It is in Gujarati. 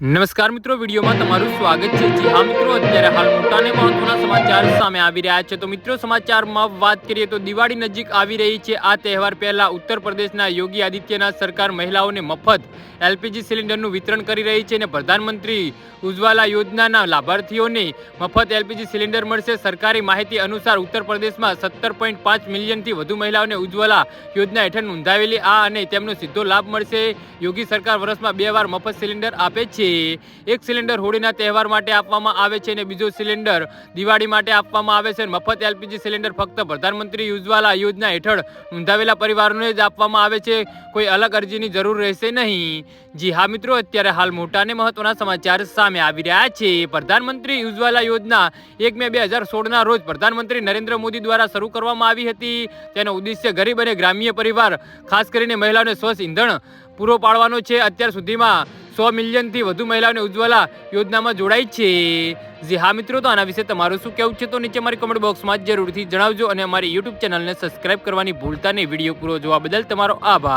નમસ્કાર મિત્રો, વિડીયોમાં તમારું સ્વાગત છે. જી હા મિત્રો, અત્યારે હાલ મોટા અને મહત્વના સમાચાર સામે આવી રહ્યા છે. તો મિત્રો, સમાચારમાં વાત કરીએ તો દિવાળી નજીક આવી રહી છે. આ તહેવાર પહેલા ઉત્તર પ્રદેશના યોગી આદિત્યનાથ સરકાર મહિલાઓને મફત એલપીજી સિલિન્ડરનું વિતરણ કરી રહી છે અને પ્રધાનમંત્રી ઉજ્જવલા યોજનાના લાભાર્થીઓને મફત એલપીજી સિલિન્ડર મળશે. સરકારી માહિતી અનુસાર ઉત્તર પ્રદેશમાં સત્તર પોઈન્ટ પાંચ મિલિયનથી વધુ મહિલાઓને ઉજ્જવલા યોજના હેઠળ નોંધાવેલી. આ અને તેમનો સીધો લાભ મળશે. યોગી સરકાર વર્ષમાં બે વાર મફત સિલિન્ડર આપે છે. એક સિલિન્ડર હોળીના તહેવાર માટે આપવામાં આવે છે અને બીજો સિલિન્ડર દિવાળી માટે આપવામાં આવે છે. મફત એલપીજી સિલિન્ડર ફક્ત પ્રધાનમંત્રી ઉજ્જવાલા યોજના હેઠળ નોંધાવેલા પરિવારોને જ આપવામાં આવે છે. કોઈ અલગ અરજીની જરૂર રહેશે નહીં. જી હા મિત્રો, અત્યારે હાલ મોટા અને મહત્વના સમાચાર સામે આવી રહ્યા છે. પ્રધાનમંત્રી ઉજ્જવલા યોજના એક મે બે હજાર સોળના રોજ પ્રધાનમંત્રી નરેન્દ્ર મોદી દ્વારા શરૂ કરવામાં આવી હતી. તેનો ઉદ્દેશ્ય ગરીબ અને ગ્રામ્ય પરિવાર, ખાસ કરીને મહિલાઓને સ્વચ્છ ઇંધણ પૂરો પાડવાનો છે. અત્યાર સુધીમાં સો મિલિયનથી વધુ મહિલાઓને ઉજ્જવલા યોજનામાં જોડાઈ છે. જી હા મિત્રો, તો આના વિશે તમારું શું કહેવું છે તો નીચે મારી કમેન્ટ બોક્સમાં જરૂરથી જણાવજો અને અમારી યુટ્યુબ ચેનલને સબસ્ક્રાઇબ કરવાની ભૂલતા નહીં. વીડિયો પૂરો જોવા બદલ તમારો આભાર.